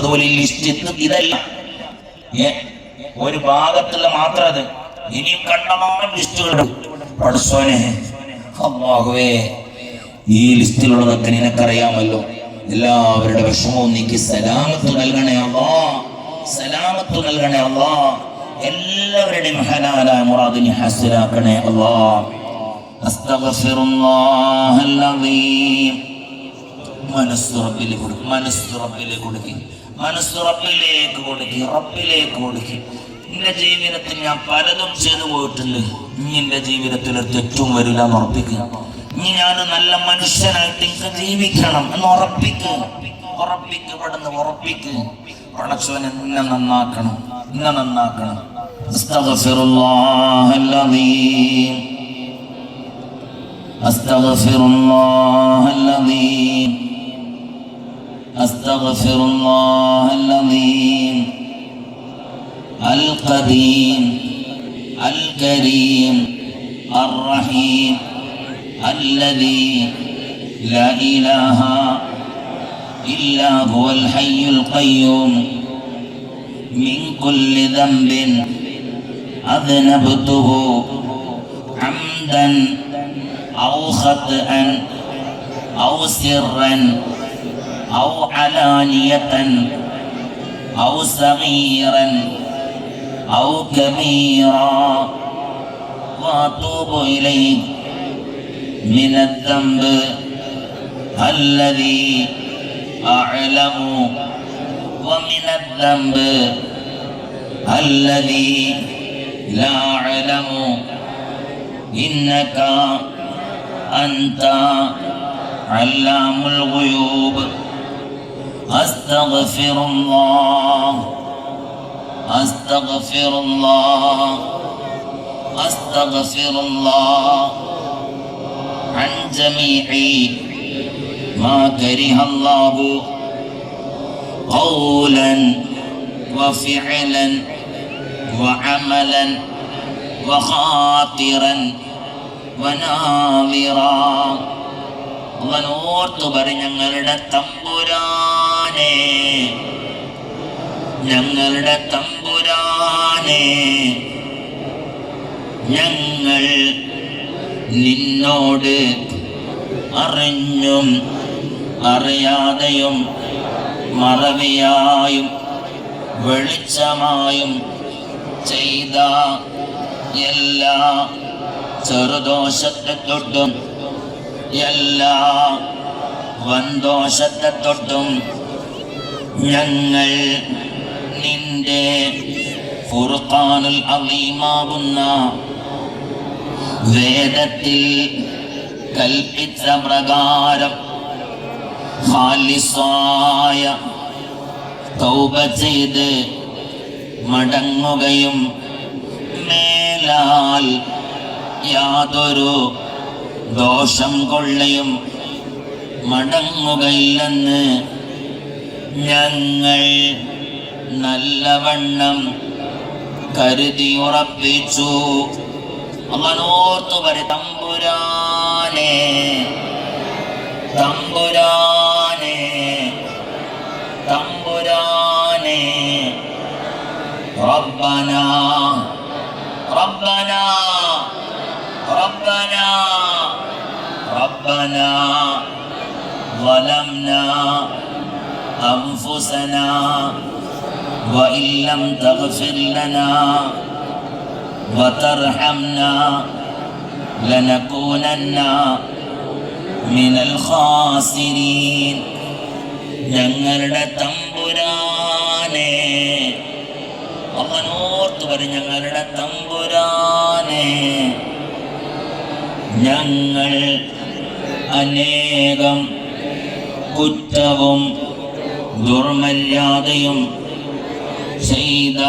അതുപോലെ ഇതല്ല. ഒരു ഭാഗത്തുള്ള മാത്രം അത്. ഇനിയും കണ്ടമാനം ലിസ്റ്റുകളുണ്ട് പഠിച്ചോനെ അമ്മാകുവേ ഈ ലിസ്റ്റിലുള്ളതൊക്കെ നിനക്കറിയാമല്ലോ. എല്ലാവരുടെ വിഷമവും നീക്കി സലാമത്ത് നൽകണേ അള്ളാ. സലാമത്ത് നൽകണേ അള്ളാ. എല്ലാവരുടെയും ഹലാലായ മുറാദിനെ അള്ളാ. അല്ലാ അസ്തഗ്ഫിറുല്ലാഹൽ അലീം മനസ്സ് റബ്ബിലേക്ക് കൊടുക്കും മനസ്സ് കൊടുക്കി. മനസ്സ് റബ്ബിലേക്ക് കൊടുക്കി റബ്ബിലേക്ക് കൊടുക്കി. നിന്റെ ജീവിതത്തിൽ ഞാൻ പലതും ചെയ്തു പോയിട്ടുണ്ട്. നീ എന്റെ ജീവിതത്തിൽ തെറ്റും വരില്ല എന്ന് ഉറപ്പിക്കുക. നീ ഞാൻ നല്ല മനുഷ്യനായിട്ട് എനിക്ക് ജീവിക്കണം എന്ന് ഉറപ്പിക്കുക. ഉറപ്പിക്ക് പെടുന്ന് ഉറപ്പിക്ക് പടച്ചോൻ എന്നെ നന്നാക്കണം. എന്നെ നന്നാക്കണം അസ്തഗ്ഫിറുല്ലാഹൽ അലീം أستغفر الله العظيم القديم الكريم الرحيم الذي لا إله إلا هو الحي القيوم. من كل ذنب أذنبته عمدا أو خطأ أو سرا أو علانية أو صغيرا أو كبيرا وأتوب إليك من الذنب الذي أعلم ومن الذنب الذي لا أعلم إنك أنت علام الغيوب. أستغفر الله أستغفر الله أستغفر الله عن جميع ما كره الله قولا وفعلا وعملا وخاطرا വനാമിറാ അവനോർത്തു പറ ഞങ്ങളുടെ തമ്പുരാനെ ഞങ്ങളുടെ തമ്പുരാനെ ഞങ്ങൾ നിന്നോട് അറിഞ്ഞും അറിയാതെയും മറവിയായും വെളിച്ചമായും ചെയ്ത എല്ലാ ചെറുദോഷത്തെ തൊട്ടും എല്ലാ വൻദോഷത്തെ തൊട്ടും ഞങ്ങൾ നിന്റെ ഫുർഖാനുൽ അലീമാവുന്ന വേദത്തിൽ കൽപ്പിച്ച പ്രകാരം ഹാലിസായ തൗബ ചെയ്ത് മടങ്ങുകയും മേലാൽ യാതൊരു ദോഷം കൊള്ളയും മടങ്ങുകയില്ലെന്ന് ഞങ്ങൾ നല്ലവണ്ണം കരുതി ഉറപ്പിച്ചു അവനോർത്തു വരെ തമ്പുരാനെ തമ്പുരാനെ തമ്പുരാനെ ربنا ربنا ربنا ربنا ظلمنا أنفسنا وإن لم تغفر لنا وترحمنا لنكونن من الخاسرين ഞങ്ങളുടെ തമ്പുരാനെ അവനോർത്ത് വരെ ഞങ്ങളുടെ തമ്പുരാനെ ഞങ്ങൾ അനേകം കുറ്റവും ദുർമര്യാദയും ചെയ്ത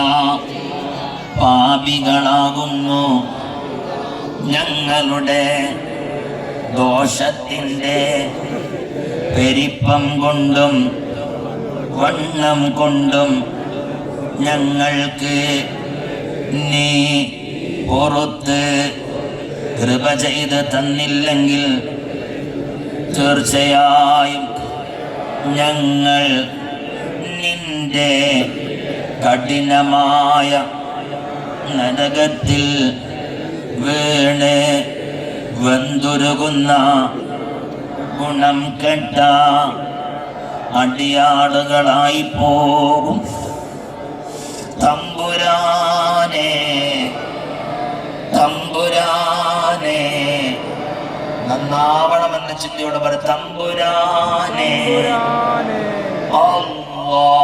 പാപികളാകുന്നു. ഞങ്ങളുടെ ദോഷത്തിന്റെ പെരിപ്പം കൊണ്ടും വണ്ണം കൊണ്ടും ഞങ്ങൾക്ക് നീ പുറത്ത് കൃപ ചെയ്ത് തന്നില്ലെങ്കിൽ തീർച്ചയായും ഞങ്ങൾ നിന്റെ കഠിനമായ നരകത്തിൽ വീണ് വെന്തുരുകുന്ന ഗുണം കെട്ട അടിയാളുകളായി പോകും. തമ്പുരാനെ തമ്പുരാനെ നന്നാവണമെന്ന ചിന്തയോട് പറ തമ്പുരാനെ. അല്ലാ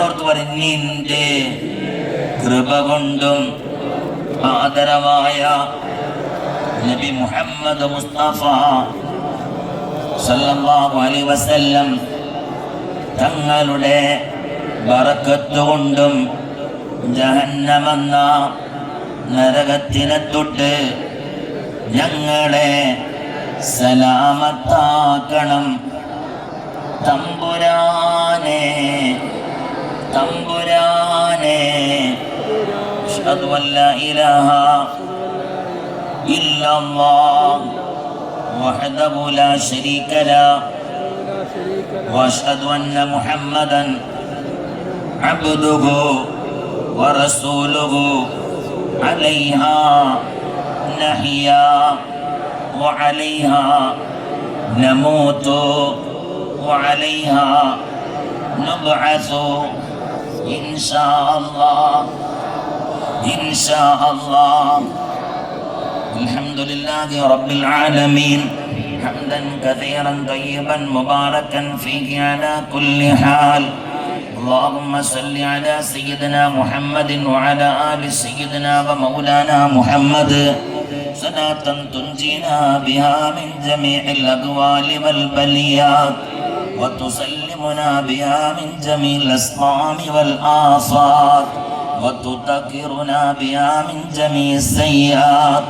അമ്മനോർത്ത് പറയും നിന്റെ കൃപ കൊണ്ടും ആദരവായ നബി മുഹമ്മദ് മുസ്തഫ സല്ലല്ലാഹു അലൈഹി വസല്ലം തങ്ങളുടെ ബറക്കത്ത് കൊണ്ടും ജഹന്നമെന്ന നരകത്തിനെ തൊട്ട് ഞങ്ങളെ സലാമത്താക്കണം. തമ്പുരാനെ തമ്പുരാനെ അഷ്ഹദു അല്ല ഇലാഹ ഇല്ലല്ലാഹ് വഹദഹു ലാ ശരീക ല واشهد ان محمدا عبده ورسوله عليها نحيا وعليها نموت وعليها نبعث إن شاء الله. ان شاء الله الحمد لله رب العالمين. حمدا كثيرا طيبا مباركا فيه على كل حال. اللهم صل على سيدنا محمد وعلى آل سيدنا ومولانا محمد. صلاة تنجينا بها من جميع الأقوال والبليات. وتسلمنا بها من جميع الأسقام والآفات وتذكرنا بها من جميع السيئات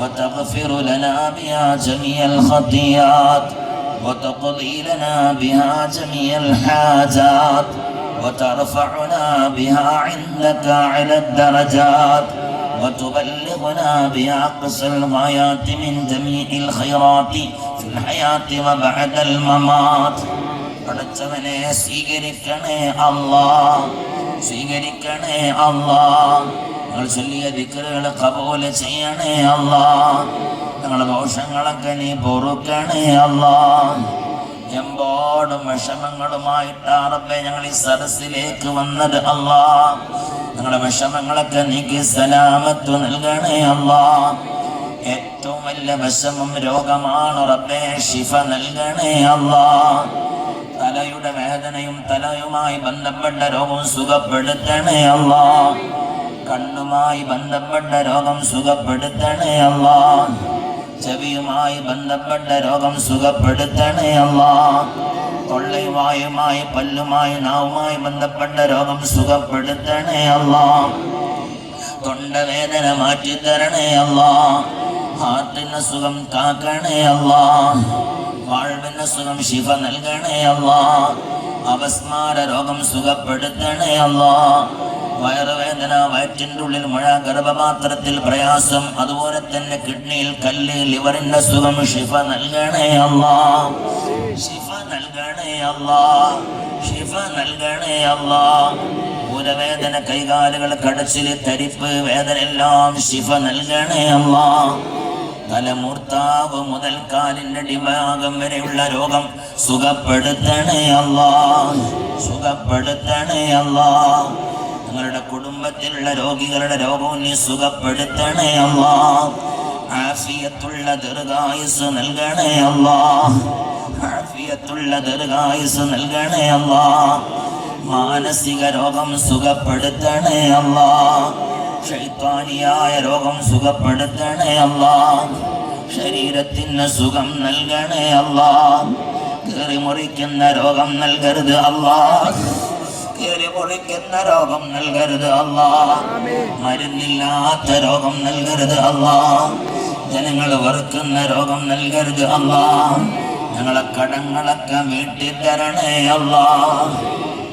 وتغفر لنا بها جميع الخطيئات وتقضي لنا بها جميع الحاجات وترفعنا بها عندك على الدرجات وتبلغنا بها أقصى الغايات من جميع الخيرات في الحياة وبعد الممات പടച്ചവനെ സ്വീകരിക്കണേ അള്ളാ. സ്വീകരിക്കണേ അള്ളാ. ഞങ്ങൾ ചൊല്ലിയ ദിക്കറുകളെ കപോല ചെയ്യണേ അള്ളാ. ഞങ്ങളുടെ ദോഷങ്ങളൊക്കെ നീ പൊറുക്കണേ അല്ലാ എമ്പോടും വിഷമങ്ങളുമായിട്ടാറപ്പെ ഞങ്ങൾ ഈ സദസ്സിലേക്ക് വന്നത് അള്ളാ. ഞങ്ങളുടെ വിഷമങ്ങളൊക്കെ നീക്ക് സലാമത്ത് നൽകണേ അള്ളാ. ഏറ്റവും വലിയ വിഷമം രോഗമാണ് റബ്ബെ ഷിഫ നൽകണേ അല്ലാ തലയുടെ വേദനയും തലയുമായി ബന്ധപ്പെട്ട രോഗം സുഖപ്പെടുത്തണേ അല്ല. കണ്ണുമായി ബന്ധപ്പെട്ട രോഗം സുഖപ്പെടുത്തണേ അല്ല. ചെവിയുമായി ബന്ധപ്പെട്ട രോഗം സുഖപ്പെടുത്തണേ അല്ല. തൊള്ളയുമായുമായി പല്ലുമായി നാവുമായി ബന്ധപ്പെട്ട രോഗം സുഖപ്പെടുത്തണേ അല്ല. തൊണ്ടവേദന മാറ്റിത്തരണേ അല്ല. ഹാർട്ടിന് സുഖം കാക്കണേ അല്ലാ. വാൾവിന് സുഖം ശിവ നൽകണേ അല്ല അവസ്മാര രോഗം സുഖപ്പെടുത്തണേ അല്ല വയറുവേദന വയറ്റിന്റെ ഉള്ളിൽ മഴ ഗർഭപാത്രത്തിൽ പ്രയാസം അതുപോലെ തന്നെ കിഡ്നിയിൽ കല്ല് ലിവറിന്റെ സുഖം ഷിഫ നൽകണേ അല്ല ഷിഫ നൽകണേ അല്ല ഷിഫ നൽകണേ അല്ല ഉരവേദന കൈകാലുകൾ കടച്ചിൽ തരിപ്പ് വേദന എല്ലാം ഷിഫ നൽകണേ അല്ലാ തലമൂർത്താവ് മുതൽ കാലിന്റെ അടിഭാഗം വരെയുള്ള രോഗം. സുഖപ്പെടുത്തണേ അല്ലാ. സുഖപ്പെടുത്തണേ അല്ലാ. നിങ്ങളുടെ കുടുംബത്തിലുള്ള രോഗികളുടെ രോഗവും നീ സുഖപ്പെടുത്തണേ അല്ലാ. ആഫിയത്തുള്ള ദീർഘായുസ് നൽകണേ അല്ലാ. ആഫിയത്തുള്ള ദീർഘായുസ് നൽകണേ അല്ലാ. മാനസിക രോഗം സുഖപ്പെടുത്തണേ അല്ലാ. ഷൈത്താനിയായ രോഗം സുഖപ്പെടുത്തണേ അല്ല. ശരീരത്തിന് സുഖം നൽകണേ അല്ല. കീറി മുറിക്കുന്ന രോഗം നൽകരുത് അല്ല. കീറി മുറിക്കുന്ന രോഗം നൽകരുത് അല്ല. മരുന്നില്ലാത്ത രോഗം നൽകരുത് അല്ല. ജനങ്ങൾ വെറുക്കുന്ന രോഗം നൽകരുത് അല്ല. ഞങ്ങളെ കടങ്ങളൊക്കെ വീട്ടിൽ തരണേ അല്ല.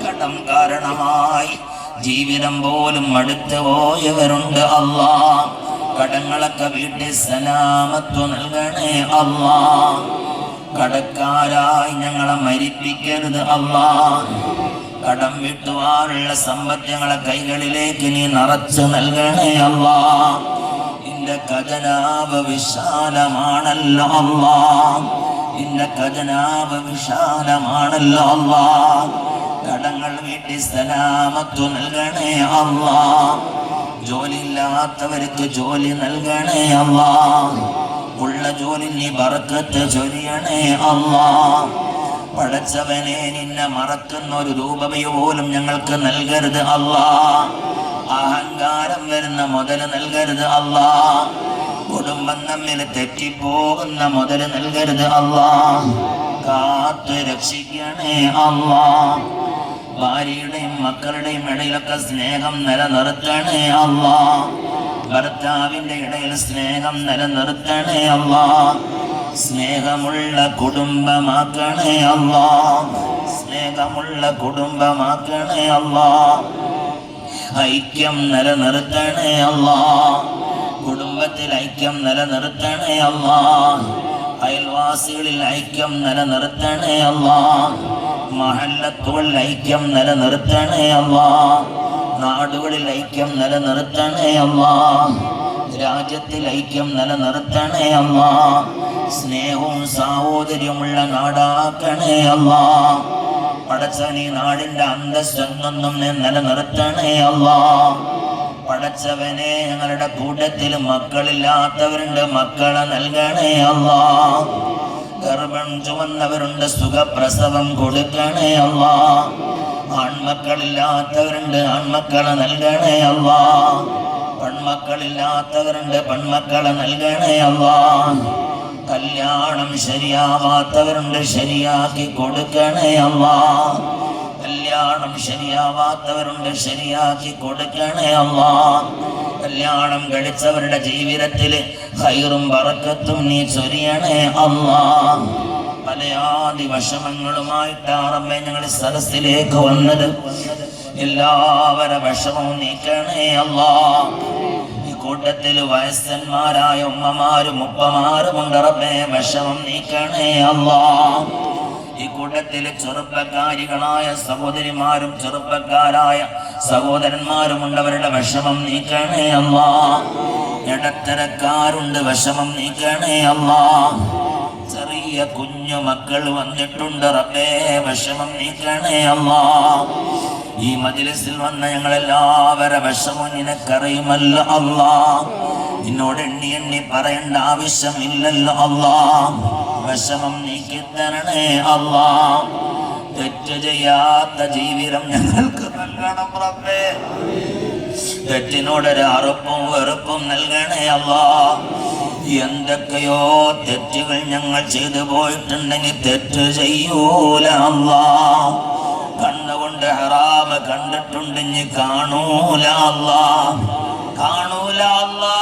കടം കാരണമായി ജീവിതം പോലും അടുത്തു പോയവരുണ്ട് അള്ളാ. കടങ്ങളൊക്കെ വീട്ടിൽ സലാമത്വ നൽകണേ അള്ളാ. കടക്കാരായി ഞങ്ങളെ മരിപ്പിക്കരുത് അള്ളാ. കടം വിട്ടുവാറുള്ള ഞങ്ങളെ കൈകളിലേക്ക് നീ നിറച്ചു നൽകണേ അള്ളാ. ഇന്റെ ഖജനാവ് വിശാലമാണല്ലോ അള്ളാ. ഇന്റെ ഖജനാവ് വിശാലമാണല്ലോ അല്ലാ കടങ്ങൾ വീട്ടി സലാമത്തു നൽകണേ അള്ളാ. ജോലിയില്ലാത്തവർക്ക് ജോലി നൽകണേ അള്ളാ. ഉള്ള ജോലി നീ ബറക്കത്ത് ചൊരിയണേ അള്ളാ. പടച്ചവനെ നിന്നെ മറക്കുന്ന ഒരു രൂപമയോ പോലും ഞങ്ങൾക്ക് നൽകരുത് അള്ളാ. അഹങ്കാരം വരുന്ന മുതൽ നൽകരുത് അള്ളാ. കുടുംബം തമ്മിൽ തെറ്റിപ്പോകുന്ന മുതൽ നൽകരുത് അള്ളാ. കാത്തു രക്ഷിക്കണേ അല്ലാ ഭാര്യയുടെയും മക്കളുടെയും ഇടയിലൊക്കെ സ്നേഹം നിലനിർത്തണേ അല്ല ഭർത്താവിന്റെ ഇടയിൽ സ്നേഹം നിലനിർത്തണേ അല്ല സ്നേഹമുള്ള കുടുംബമാക്കണേ അല്ല സ്നേഹമുള്ള കുടുംബമാക്കണേ അല്ല ഐക്യം നിലനിർത്തണേ അല്ല കുടുംബത്തിൽ ഐക്യം നിലനിർത്തണേ അല്ല അയൽവാസികളിൽ ഐക്യം നിലനിർത്തണേ അല്ലാ മഹല്ലത്തുകളിൽ ഐക്യം നിലനിർത്തണേ അല്ലാ. നാടുകളിൽ ഐക്യം നിലനിർത്തണേ അല്ലാ. രാജ്യത്തിൽ ഐക്യം നിലനിർത്തണേ അല്ലാ. സ്നേഹവും സാഹോദര്യമുള്ള നാടാക്കണേ അല്ലാ. പടച്ചവനീ നാടിന്റെ അന്തസ്സൊന്നും നിലനിർത്തണേ അല്ലാ. പടച്ചവനെ ഞങ്ങളുടെ കൂട്ടത്തിൽ മക്കളില്ലാത്തവരുണ്ട്. മക്കളെ നൽകണേ അല്ലാ. ഗർഭം ചുമന്നവരുണ്ട് സുഖപ്രസവം കൊടുക്കണേ അള്ളാ. ആൺമക്കളില്ലാത്തവരുണ്ട് ആൺമക്കളെ നൽകണേ അള്ളാ. പെൺമക്കളില്ലാത്തവരുണ്ട് പെൺമക്കളെ നൽകണേ അള്ളാ. കല്യാണം ശരിയാവാത്തവരുണ്ട് ശരിയാക്കി കൊടുക്കണേ അല്ലാ കല്യാണം ശരിയാവാത്തവരുണ്ട് ശരിയാക്കി കൊടുക്കണേ അമ്മ കല്യാണം കഴിച്ചവരുടെ ജീവിതത്തിൽ ഹൈറും പറക്കത്തും നീ ചൊരിയണേ അല്ലാ പലയാതി വിഷമങ്ങളുമായിട്ടാറമ്മേ ഞങ്ങൾ സദസ്സിലേക്ക് വന്നത്. എല്ലാവരുടെ വിഷമവും നീക്കണേ അമ്മ കൂട്ടത്തിൽ വയസ്സന്മാരായ ഉമ്മമാരും ഉപ്പമാരും ഉണ്ടറപ്പേ വിഷമം നീക്കണേ അല്ലാ ഈ കൂട്ടത്തിലെ ചെറുപ്പക്കാരികളായ സഹോദരിമാരും ചെറുപ്പക്കാരായ സഹോദരന്മാരും ഉണ്ടവരുടെ വിഷമം നീക്കണേ അല്ല. ഇടത്തരക്കാരുണ്ട് വിഷമം നീക്കണേ അല്ല. ചെറിയ കുഞ്ഞു മക്കൾ വന്നിട്ടുണ്ട് റബ്ബേ വിഷമം നീക്കണേ അല്ല. ഈ മജിലിസിൽ വന്ന ഞങ്ങളെല്ലാവരെ വിഷമം നിനക്കറിയുമല്ല അല്ല. നിന്നോട് എണ്ണി എണ്ണി പറയേണ്ട ആവശ്യമില്ലല്ലോ അല്ലാ. വിഷമം നീക്കി തരണേ അള്ളാ. തെറ്റ് ചെയ്യാത്ത ജീവിതം ഞങ്ങൾക്ക് നൽകണം റബ്ബേ. തെറ്റിനോടൊരു അറുപ്പും വെറുപ്പും നൽകണേ അള്ളാ. എന്തൊക്കെയോ തെറ്റുകൾ ഞങ്ങൾ ചെയ്തു പോയിട്ടുണ്ടെങ്കിൽ തെറ്റ് ചെയ്യൂല അള്ളാ. കണ്ണുകൊണ്ട് ഹറാമ കണ്ടിട്ടുണ്ടെങ്കിൽ കാണൂല അള്ളാ. കാണൂല അള്ളാ.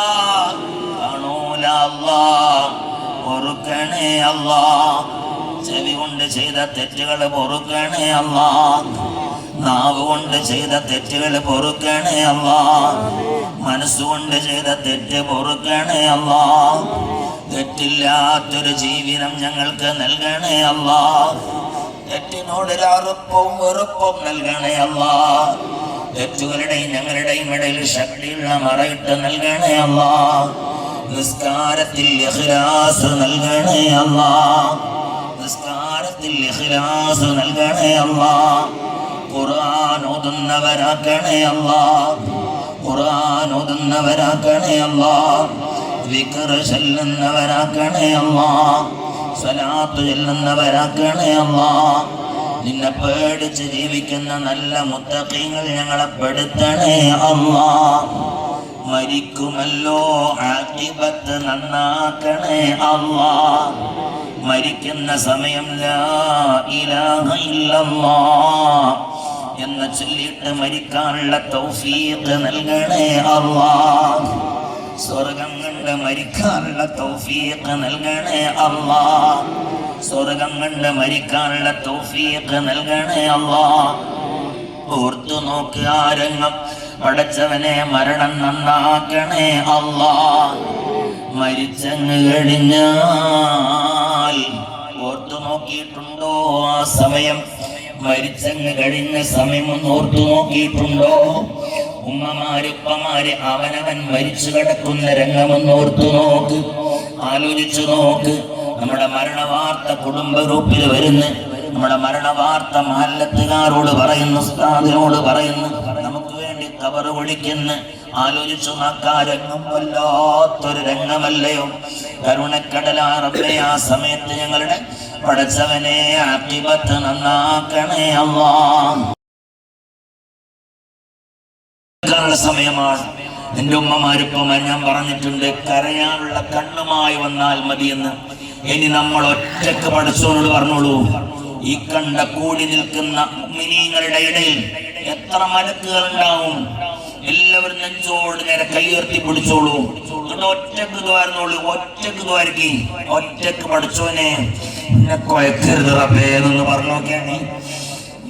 കാണൂല അല്ലാ പൊറുക്കണേ അല്ല ചെവി കൊണ്ട് ചെയ്ത തെറ്റുകൾ പൊറുക്കണേ അല്ല നാവ് കൊണ്ട് ചെയ്ത തെറ്റുകൾ പൊറുക്കണേ അല്ല മനസ്സുകൊണ്ട് ചെയ്ത തെറ്റ് പൊറുക്കണേ അല്ല തെറ്റില്ലാത്തൊരു ജീവിതം ഞങ്ങൾക്ക് നൽകണേ അല്ല തെറ്റിനോടൊരു അറുപ്പവും വെറുപ്പും നൽകണേ അല്ല തെറ്റുകളുടെയും ഞങ്ങളുടെയും ഇടയിൽ ശക്തിയുള്ള മറയിട്ട് നൽകണേ അല്ലാ നിസ്കാരത്തിൽ ഇഖ്ലാസ് നൽകണേ അല്ലാ. നിസ്കാരത്തിൽ ഇഖ്ലാസ് നൽകണേ അല്ലാ. ഖുർആൻ ഓതുന്നവരാക്കണേ അല്ലാ. ഖുർആൻ ഓതുന്നവരാക്കണേ അല്ലാ. വിക്ർ ചൊല്ലുന്നവരാക്കണേ അല്ലാ. സലാത്ത് ചൊല്ലുന്നവരാക്കണേ അല്ലാ. നിന്നെ പേടിച്ച് ജീവിക്കുന്ന നല്ല മുത്തക്കീങ്ങൾ ഞങ്ങളെ പെടുത്തണേ അല്ലാ. മരിക്കുമല്ലോ ആക്കിബത്ത് നന്നാക്കണേ അല്ലാ മരിക്കുന്ന സമയം എന്ന് ചൊല്ലിയിട്ട് മരിക്കാനുള്ള തൗഫീഖ് നൽകണേ അല്ലാ സ്വർഗം കണ്ട് മരിക്കാനുള്ള തൗഫീഖ് നൽകണേ അല്ലാ സ്വർഗം കണ്ട് മരിക്കാനുള്ള തൗഫീഖ് നൽകണേ അല്ലാ ഓർത്തു നോക്ക് ആ രംഗം പടച്ചവനെ മരണം നന്നാക്കണേ അല്ലാ മരിച്ചങ്ങ് കഴിഞ്ഞാൽ ഓർത്തു നോക്കിയിട്ടുണ്ടോ ആ സമയം? മരിച്ചങ്ങ് കഴിഞ്ഞ സമയം ഒന്ന് ഓർത്തു നോക്കിയിട്ടുണ്ടോ? ഉമ്മമാര് ഉപ്പമാര് അവനവൻ മരിച്ചു കിടക്കുന്ന രംഗമൊന്ന് ഓർത്തു നോക്ക്. ആലോചിച്ചു നോക്ക്. നമ്മുടെ മരണവാർത്ത കുടുംബ ഗ്രൂപ്പിൽ വരുന്ന. നമ്മുടെ മരണവാർത്ത മഹല്ലത്തുകാരോട് പറയുന്നു ഉസ്താദിനോട് പറയുന്നു. കബറ് വിളിക്കുന്ന ആലോചിച്ചു നോക്കാ രംഗം വല്ലാത്തൊരു രംഗമല്ലയോ? കരുണക്കടലാറബേ ആ സമയത്ത് ഞങ്ങളുടെ പടച്ചവനെ ആക്കിപത്ത് നന്നാക്കണേ അള്ളാ. സമയമാണ്. എന്റെ ഉമ്മമാരിപ്പം ഞാൻ പറഞ്ഞിട്ടുണ്ട് കരയാനുള്ള കണ്ണുമായി വന്നാൽ മതിയെന്ന്. ഇനി നമ്മൾ ഒറ്റയ്ക്ക് പഠിച്ചവനോട് പറഞ്ഞോളൂ. ഈ കണ്ട കൂടി നിൽക്കുന്ന മിനിങ്ങളുടെ ഇടയിൽ എത്ര മലക്കുകൾ ഉണ്ടാവും എല്ലാവരും നെഞ്ചോട് നേരെ കൈയുയർത്തി പിടിച്ചോളൂ. എന്നിട്ട് ഒറ്റയ്ക്ക് ദ്വാരുന്നോളൂ. ഒറ്റയ്ക്ക് ദ്വാരക്ക്. ഒറ്റയ്ക്ക് പഠിച്ചോനെ. എന്നെ കൊയക്കരുത് റബ്ബേ എന്നൊന്ന് പറഞ്ഞു നോക്കിയാണ്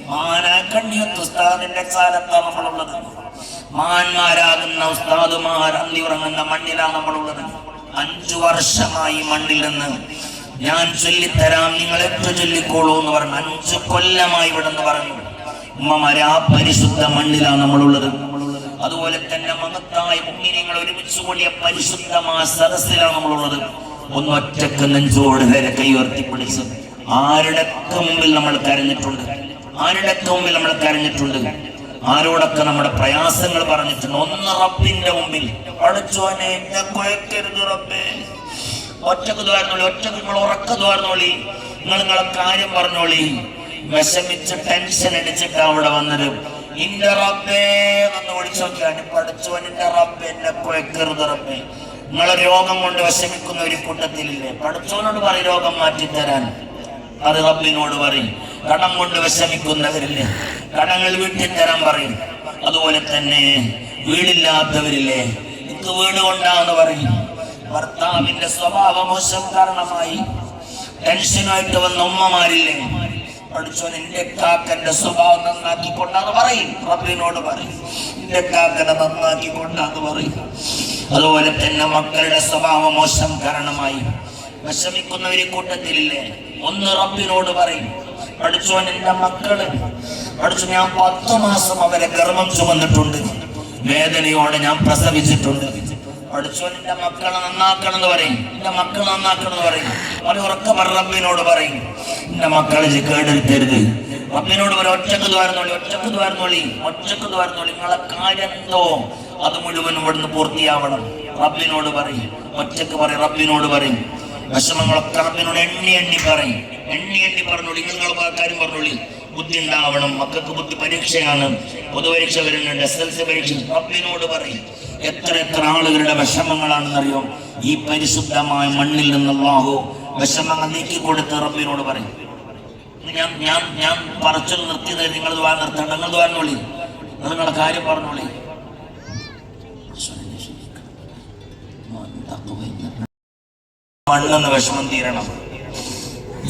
മാനാക്കണ്ണിയത്ത് ഉസ്താദിന്റെ കാലത്താണ് നമ്മളുള്ളത്. മാന്മാരാകുന്ന ഉസ്താദുമാർ അന്തി ഉറങ്ങുന്ന മണ്ണിലാണ് നമ്മളുള്ളത്. അഞ്ചു വർഷമായി മണ്ണിൽ നിന്ന്. ഞാൻ ചൊല്ലിത്തരാം. നിങ്ങൾ എത്ര ചൊല്ലിക്കോളൂ എന്ന് പറഞ്ഞു അഞ്ചു കൊല്ലമായി ഇവിടെ നിന്ന് പറഞ്ഞു. ഉമ്മമാരെ ആ പരിശുദ്ധ മണ്ണിലാണ് നമ്മളുള്ളത്. അതുപോലെ തന്നെ മഹത്തായ മുമ്മിനിങ്ങൾ ഒരുമിച്ച് കൂടിയ പരിശുദ്ധമായ സദസ്സിലാണ് നമ്മളുള്ളത്. ഒന്നൊറ്റക്ക് നെഞ്ചോട് വരെ കൈയുയർത്തി ആരുടെ മുമ്പിൽ നമ്മൾ കരഞ്ഞിട്ടുണ്ട്? ആരുടെയൊക്കെ മുമ്പിൽ നമ്മൾ കരഞ്ഞിട്ടുണ്ട്? ആരോടൊക്കെ നമ്മുടെ പ്രയാസങ്ങൾ പറഞ്ഞിട്ടുണ്ട്? ഒന്ന് റബ്ബിന്റെ മുമ്പിൽ. പഠിച്ചോനെ എന്നെ കുഴക്കരുത് റബ്ബേ. ഒറ്റയ്ക്ക് ദ്വാരനോളി ഒറ്റയ്ക്ക് നിങ്ങൾ ഉറക്ക ദ്വാരനോളി നിങ്ങൾ നിങ്ങളെ കാര്യം പറഞ്ഞോളി. വിഷമിച്ച് ടെൻഷൻ അടിച്ചിട്ട് അവിടെ വന്നത്. ഇന്റെ റബ്ബേ എന്ന് വിളിച്ചു നോക്കിയാണ് പഠിച്ചോനിന്റെ റബ്ബ് എന്നെ കുഴക്കരുത് റബ്ബേ. നിങ്ങളെ രോഗം കൊണ്ട് വിഷമിക്കുന്ന ഒരു കൂട്ടത്തിലില്ലേ? പഠിച്ചോനോട് പറയും രോഗം മാറ്റിത്തരാൻ. അത് റബ്ബിനോട് പറയും. കടം കൊണ്ട് വിഷമിക്കുന്നവരില്ലേ? കടങ്ങൾ വീട്ടിൽ തരാൻ പറയും. അതുപോലെ തന്നെ വീടില്ലാത്തവരില്ലേ? എനിക്ക് വീട് കൊണ്ടാന്ന് പറയും. ഭർത്താവിന്റെ സ്വഭാവ മോശം കാരണമായി. ടെൻഷനായിട്ട് വന്ന ഉമ്മമാരില്ലേ? പഠിച്ചോ നിന്റെ കാക്കന്റെ സ്വഭാവം നന്നാക്കി കൊണ്ടാന്ന് പറയും. റബ്ബിനോട് പറയും. നിന്റെ കാക്കനെ നന്നാക്കിക്കൊണ്ടാന്ന് പറയും. അതുപോലെ തന്നെ മക്കളുടെ സ്വഭാവ മോശം കാരണമായി. വിഷമിക്കുന്നവരെ കൂട്ടത്തിലില്ലേ? ഒന്ന് റബ്ബിനോട് പറയും. പഠിച്ചോൻ നിന്റെ മക്കൾ? പഠിച്ചു ഞാൻ പത്ത് മാസം അവരെ ഗർഭം ചുമന്നിട്ടുണ്ട്. വേദനയോടെ ഞാൻ പ്രസവിച്ചിട്ടുണ്ട്. പഠിച്ചോ എന്റെ മക്കളെ നന്നാക്കണം എന്ന് പറയും. എന്റെ മക്കളെ നന്നാക്കണം എന്ന് പറയും. അവരെ ഉറക്ക പറ റബ്ബിനോട് പറയും. എന്റെ മക്കളെ കേടെടുത്തരുത് റബ്ബിനോട് പറയും ഒറ്റയ്ക്ക് ദ്വാരന്നോളി ഒറ്റയ്ക്ക് ദ്വാരന്നോളി ഒറ്റയ്ക്ക് ദ്വാരന്നോളി നിങ്ങളെ കാര്യം അത് മുഴുവൻ ഇവിടുന്ന് പൂർത്തിയാവണം. റബ്ബിനോട് പറയും ഒറ്റയ്ക്ക് പറയും റബ്ബിനോട് പറയും. വിഷമങ്ങളൊക്കെ റബ്ബിനോട് എണ്ണി എണ്ണി പറയും. എണ്ണി എണ്ണി പറഞ്ഞോളി നിങ്ങൾ കാര്യം പറഞ്ഞോളി. ബുദ്ധി ഉണ്ടാവണം മക്കൾക്ക് ബുദ്ധി പരീക്ഷയാണ്. പൊതുപരീക്ഷ വരുന്നുണ്ട്. എസ് എൽ സി പരീക്ഷ. റബ്ബിനോട് പറയും. എത്ര എത്ര ആളുകളുടെ വിഷമങ്ങളാണെന്നറിയോ? ഈ പരിശുദ്ധമായ മണ്ണിൽ നിന്നുള്ളാഹോ വിഷമങ്ങൾ നീക്കി കൊടുത്ത് റബ്ബിനോട് പറയും. ഞാൻ ഞാൻ ഞാൻ പറച്ചു നിർത്തിയത് നിങ്ങൾ വാ നിർത്തണ്ട നിങ്ങൾ വിളി നിങ്ങളുടെ കാര്യം പറഞ്ഞോളി. മണ്ണെന്ന് വിഷമം തീരണം.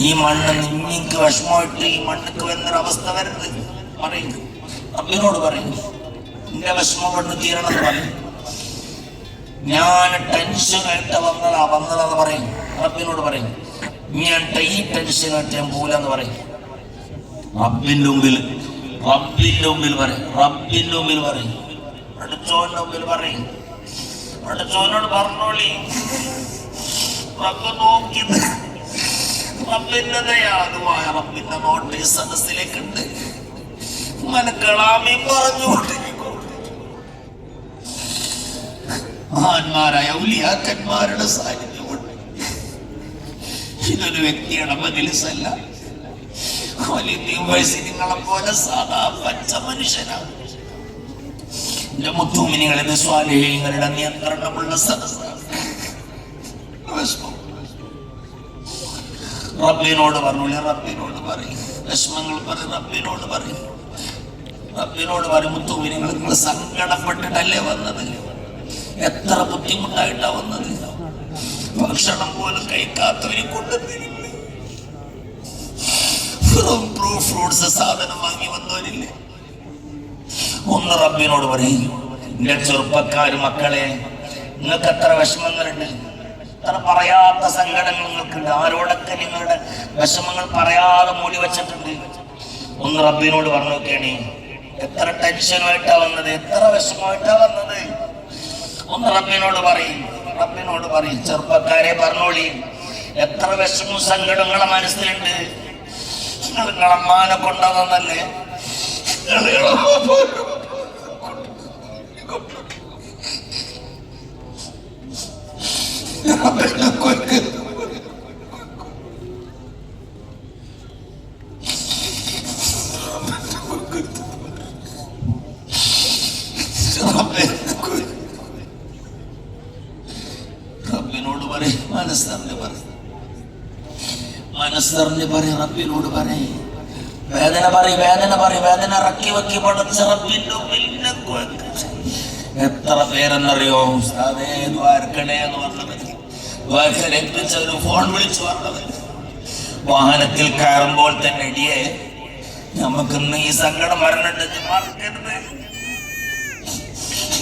ഈ മണ്ണ് നിന്നിക്ക് വിഷമമായിട്ട് ഈ മണ്ണുക്ക് വരുന്നൊരു അവസ്ഥ വരരുത്. പറയും. റബ്ബിനോട് പറയും. നിന്റെ വിഷമം കൊണ്ട് തീരണം എന്ന് പറയും. ഞാൻ ടെൻഷൻ ആയിട്ട് വന്നതാ വന്നതാന്ന് പറയും. റബ്ബിനോട് പറയും ഞാൻ ഈ ടെൻഷൻ ഞാൻ പോലെന്ന് പറയും. റബ്ബിന്റെ മുമ്പിൽ റബ്ബിന്റെ മുമ്പിൽ പറയും റബ്ബിന്റെ മുമ്പിൽ പറയും. അടുത്തോന്റെ മുമ്പിൽ പറയും. അടുത്തോനോട് പറഞ്ഞോളി. റബ്ബ് നോക്കി റബ്ബിന്റെ ദയാലുവായ റബ്ബിന്റെ നോട്ടീസ് സദസ്സിലേക്കുണ്ട് മനക്കളാമി പറഞ്ഞുകൊണ്ടിരിക്കും മഹാന്മാരായ ഔലിയാക്കന്മാരുടെ സാന്നിധ്യമുണ്ട് ഇതൊരു വ്യക്തിയുടെ മതിലിസല്ല നിങ്ങളെ പോലെ സാധാ പച്ച മനുഷ്യനാണ് എന്റെ മുത്തുമിനികളിത് സ്വാലിഹ്യങ്ങളുടെ നിയന്ത്രണമുള്ള. റബ്ബിനോട് പറഞ്ഞോളി റബ്ബിനോട് പറയും. വിഷമങ്ങൾ പറയും റബ്ബിനോട് പറയും. റബ്ബിനോട് പറയും മുത്തുമിനികൾ നിങ്ങൾ സങ്കടപ്പെട്ടിട്ടല്ലേ വന്നത്? എത്ര ബുദ്ധിമുട്ടായിട്ടാ വന്നത് ഭക്ഷണം പോലും കഴിക്കാത്തവരെ കൊണ്ടുവന്നില്ലേ സാധനം വാങ്ങി വന്നവരില്ലേ? ഒന്ന് റബ്ബിനോട് പറയും എന്റെ ചെറുപ്പക്കാര് മക്കളെ നിങ്ങൾക്ക് എത്ര വിഷമങ്ങളുണ്ട്? എത്ര പറയാത്ത സങ്കടങ്ങൾ നിങ്ങൾക്കുണ്ട്? ആരോടൊക്കെ നിങ്ങളുടെ വിഷമങ്ങൾ പറയാതെ മൂടി വെച്ചിട്ടുണ്ട്? ഒന്ന് റബ്ബിനോട് പറഞ്ഞു നോക്കിയാണ് എത്ര ടെൻഷനുമായിട്ടാ വന്നത്? എത്ര വിഷമമായിട്ടാ വന്നത്? ഒന്ന് റബ്ബിനോട് പറയും റബ്ബിനോട് പറയും ചെറുപ്പക്കാരെ പറഞ്ഞോളി എത്ര വിഷമവും സങ്കടങ്ങളെ മനസ്സിലുണ്ട് നിങ്ങളെ അമ്മാനെ കൊണ്ടതന്നല്ലേ റബ്ബിനോട് മനസ്സറിഞ്ഞ് പറയും റബ്ബിനോട് പറയും. വേദന പറയും വേദന പറയും വേദന ഇറക്കി വെക്കി പടച്ച റബ്ബിന്റെ കൊല്ലും. എത്ര പേരെന്നറിയോ? ഉസ്താദേ ദ്വാരക്കണേ എന്ന് പറഞ്ഞത് ഫോൺ വിളിച്ചു പറഞ്ഞത് വാഹനത്തിൽ കയറുമ്പോൾ തന്നെ ഇടിയെ നമുക്കിന്ന് ഈ സങ്കടം വരണ്ടത്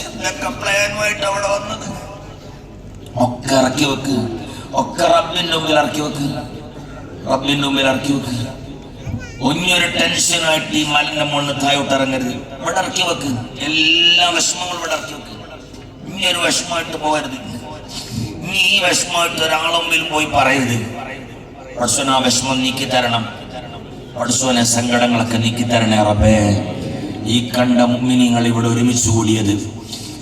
എന്തൊക്കെ പ്ലാനുമായിട്ട് അവിടെ വന്നത്? ഒക്കെ ഇറക്കി വെക്ക്. ഒക്കെ റബ്ബിന്റെ മുമ്പിൽ ഇറക്കി വെക്ക്. റബ്ബിന്റെ മുമ്പിൽ ഇറക്കി വെക്ക്. ഒന്നൊരു ടെൻഷനായിട്ട് ഈ മലിന്റെ മുകളിൽ തായോട്ട് ഇറങ്ങരുത്. ഇവിടെ ഇറക്കി വെക്ക്. എല്ലാ വിഷമങ്ങളും ഇവിടെ ഇറക്കി വെക്ക്. ഇനി ഒരു വിഷമമായിട്ട് പോകരുത്. നീ ഈ വിഷമമായിട്ട് ഒരാളെ പോയി പറയരുത്. പടച്ചോൻ ആ വിഷമം നീക്കി തരണം പടച്ചോനെ സങ്കടങ്ങളൊക്കെ നീക്കി തരണേ റബ്ബേ. ഈ കണ്ട മുമ്മിനിങ്ങൾ ഇവിടെ ഒരുമിച്ച് കൂടിയത്.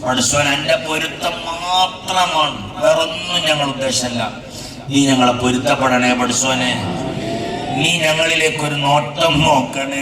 പടച്ചോൻ എന്റെ പൊരുത്തം മാത്രമാണ്. വേറൊന്നും ഞങ്ങൾ ഉദ്ദേശമല്ല നീ ഞങ്ങളെ പൊരുത്തപ്പെടണേ പഠിച്ചോനെ നീ ഞങ്ങളിലേക്ക് ഒരു നോട്ടം നോക്കണേ